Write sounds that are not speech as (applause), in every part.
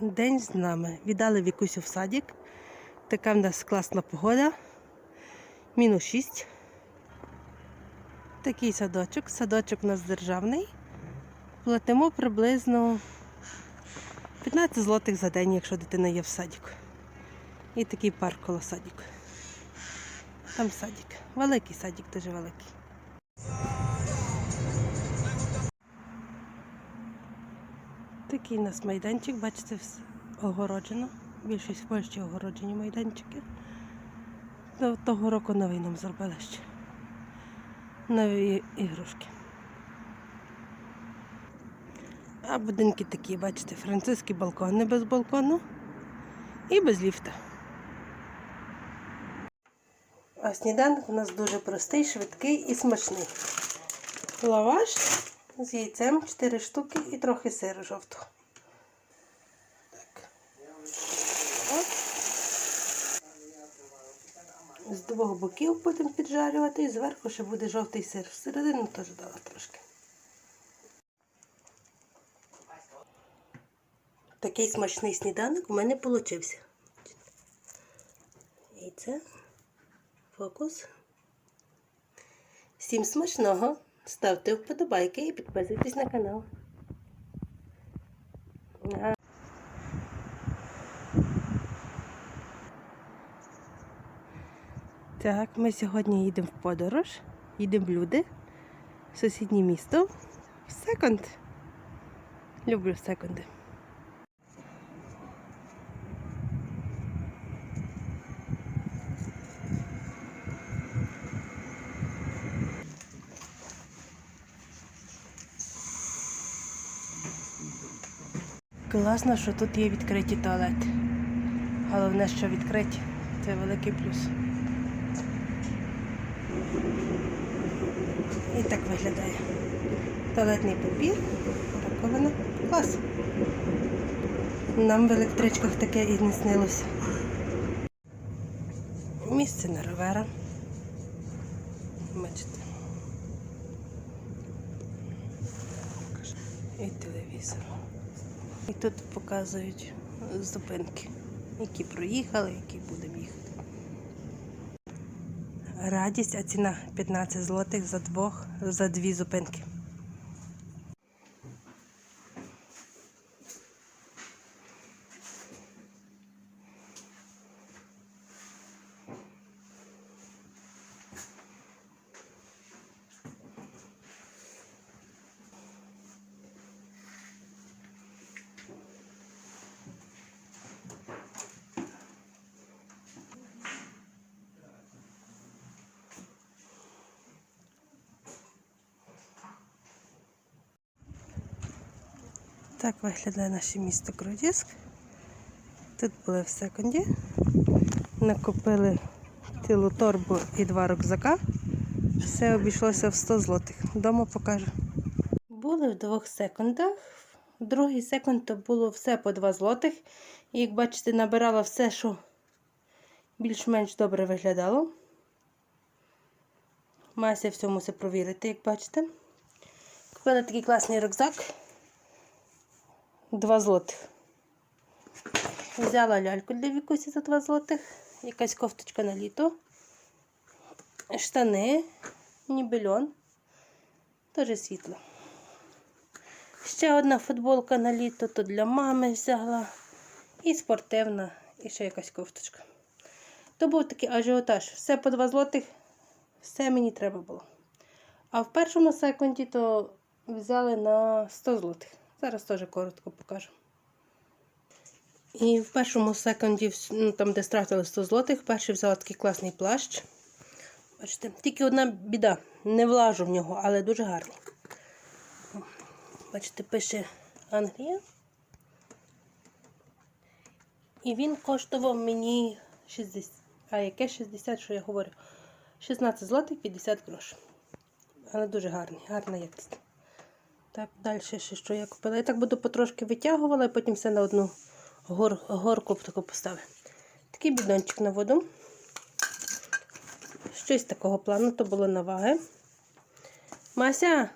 день з нами. Віддали Вікусю в садик. Така в нас класна погода. Мінус 6. Такий садочок. Садочок у нас державний. Платимо приблизно 15 злотих за день, якщо дитина є в садіку. І такий парк коло садіку. Там садик. Великий садик, дуже великий. Такий у нас майданчик, бачите, вс- огороджено. Більшість в Польщі огороджені майданчики. До того року новий нам зробили ще. Нові іграшки. А будинки такі, бачите, французькі балкони без балкону і без ліфта. А сніданок у нас дуже простий, швидкий і смачний. Лаваш з яйцем 4 штуки і трохи сиру жовтого. Так. От. З двох боків будемо піджарювати і зверху ще буде жовтий сир. Всередину теж дала трошки. Такий смачний сніданок у мене вийшов. Яйце. Фокус. Всім смачного! Ставте вподобайки і підписуйтесь на канал. Так, ми сьогодні їдемо в подорож, їдемо в люди, в сусіднє місто, в секонд. Люблю секонди. Класно, що тут є відкриті туалети. Головне, що відкриті. Це великий плюс. І так виглядає. Туалетний папір, раковина. Клас. Нам в електричках таке і не снилося. Місце на ровера. Бачите. І телевізор. І тут показують зупинки, які проїхали, які будемо їхати. Радість, а ціна 15 злотих за двох, за дві зупинки. Так виглядає наше місто Кродіск. Тут були в секунді. Накупили цілу торбу і два рюкзака. Все обійшлося в 100 злотих. Вдома покажу. Були в двох секундах. Другий секунд то було все по 2 злотих. І як бачите, набирала все, що більш-менш добре виглядало. Мася все мусить провірити, як бачите. Купили такий класний рюкзак. 2 злотих. Взяла ляльку для вікусі за 2 злотих. Якась кофточка на літо. Штани, нібельон. Теж світло. Ще одна футболка на літо, то для мами взяла. І спортивна, і ще якась кофточка. То був такий ажіотаж. Все по 2 злотих, все мені треба було. А в першому секунді то взяли на 100 злотих. Зараз теж коротко покажу. І в першому секунді, ну, там, де стратили 100 злотих, перший взяла такий класний плащ. Бачите, тільки одна біда. Не влажу в нього, але дуже гарний. Бачите, пише Англія. І він коштував мені 60. А яке 60, що я говорю? 16 злотих 50 грошей. Але дуже гарний, гарна якість. Так, далі ще що я купила. Я так буду потрошки витягувала, і потім все на одну гор, горку таку поставлю. Такий бідончик на воду. Щось такого плану, то було на ваги. Мася,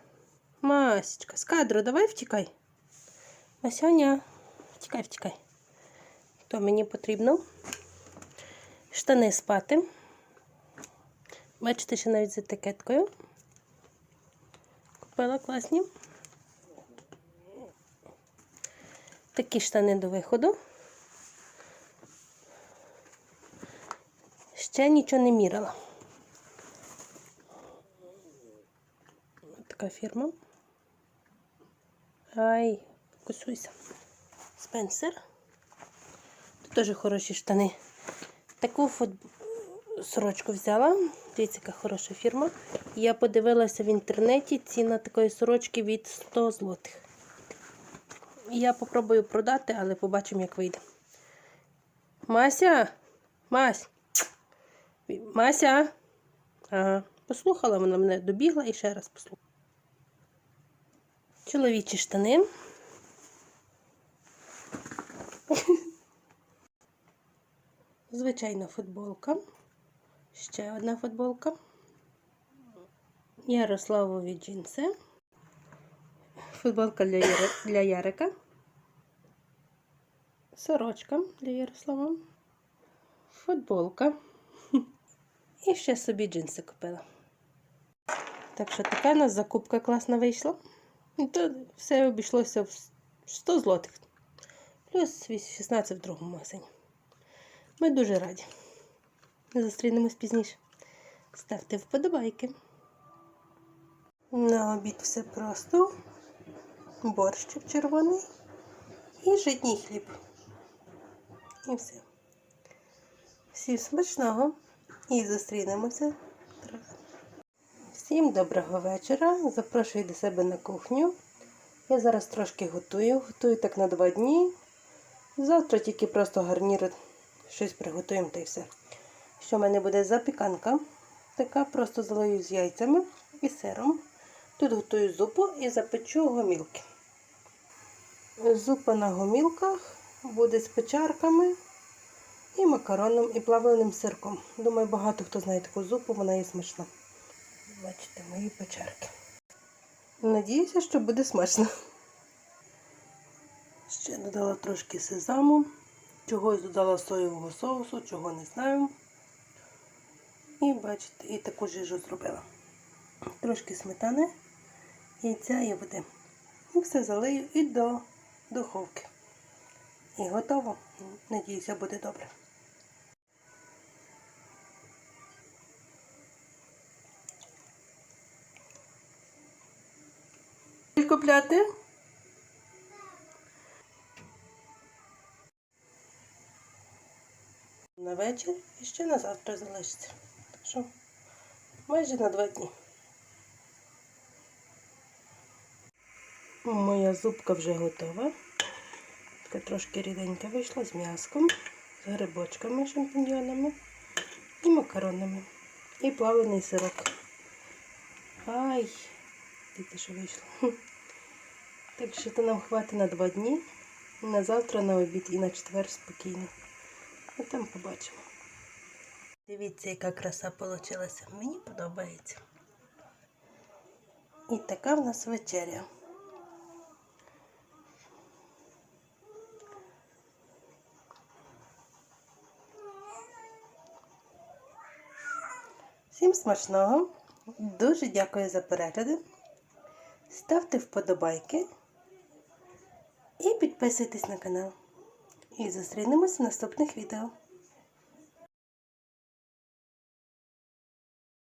Масечка, з кадру, давай втікай. Масяня, втікай, втікай. То мені потрібно штани спати. Бачите, ще навіть з етикеткою. Купила класні. Такі штани до виходу. Ще нічого не мірила. Така фірма. Ай, кусуйся. Спенсер. Тут теж хороші штани. Таку сорочку взяла. Дивіться, яка хороша фірма. Я подивилася в інтернеті ціна такої сорочки від 100 злотих. Я попробую продати, але побачимо, як вийде. Мася? Мась. Мася. Ага. Послухала вона мене, добігла і ще раз послухала. Чоловічі штани. Звичайна футболка. Ще одна футболка. Ярославові джинси. Футболка для, Яри... для Ярика. Сорочка для Ярослава. Футболка. І ще собі джинси купила. Так що така у нас закупка класна вийшла. І то все обійшлося в 100 злотих. Плюс 16 в другому магазині. Ми дуже раді. Зустрінемось пізніше. Ставте вподобайки. На обід все просто. Борщик червоний і житній хліб. І все. Всім смачного і зустрінемося. Всім доброго вечора. Запрошую до себе на кухню. Я зараз трошки готую. Готую так на два дні. Завтра тільки просто гарнір щось приготуємо та й все. Що в мене буде запіканка. Така просто залию з яйцями і сиром. Тут готую зупу і запечу гомілки. Зупа на гомілках буде з печарками і макароном, і плавленим сирком. Думаю, багато хто знає таку зупу, вона є смачна. Бачите, мої печарки. Надіюся, що буде смачно. Ще додала трошки сезаму, чогось додала соєвого соусу, чого не знаю. І бачите, і таку жижу зробила. Трошки сметани, яйця і води. І все залию і до духовки. І готово. Надіюся, буде добре. Купляти? На вечір і ще на завтра залишиться. Так що майже на два дні. Моя зубка вже готова. Така трошки ріденька вийшла з м'яском, з грибочками, шампіньйонами і макаронами. І плавлений сирок. Ай, дивіться, що вийшло. (laughs) Так що то нам хватить на два дні. На завтра, на обід і на четвер спокійно. А там побачимо. Дивіться, яка краса вийшла. Мені подобається. І така в нас вечеря. Всім смачного. Дуже дякую за перегляди. Ставте вподобайки і підписуйтесь на канал. І зустрінемось в наступних відео.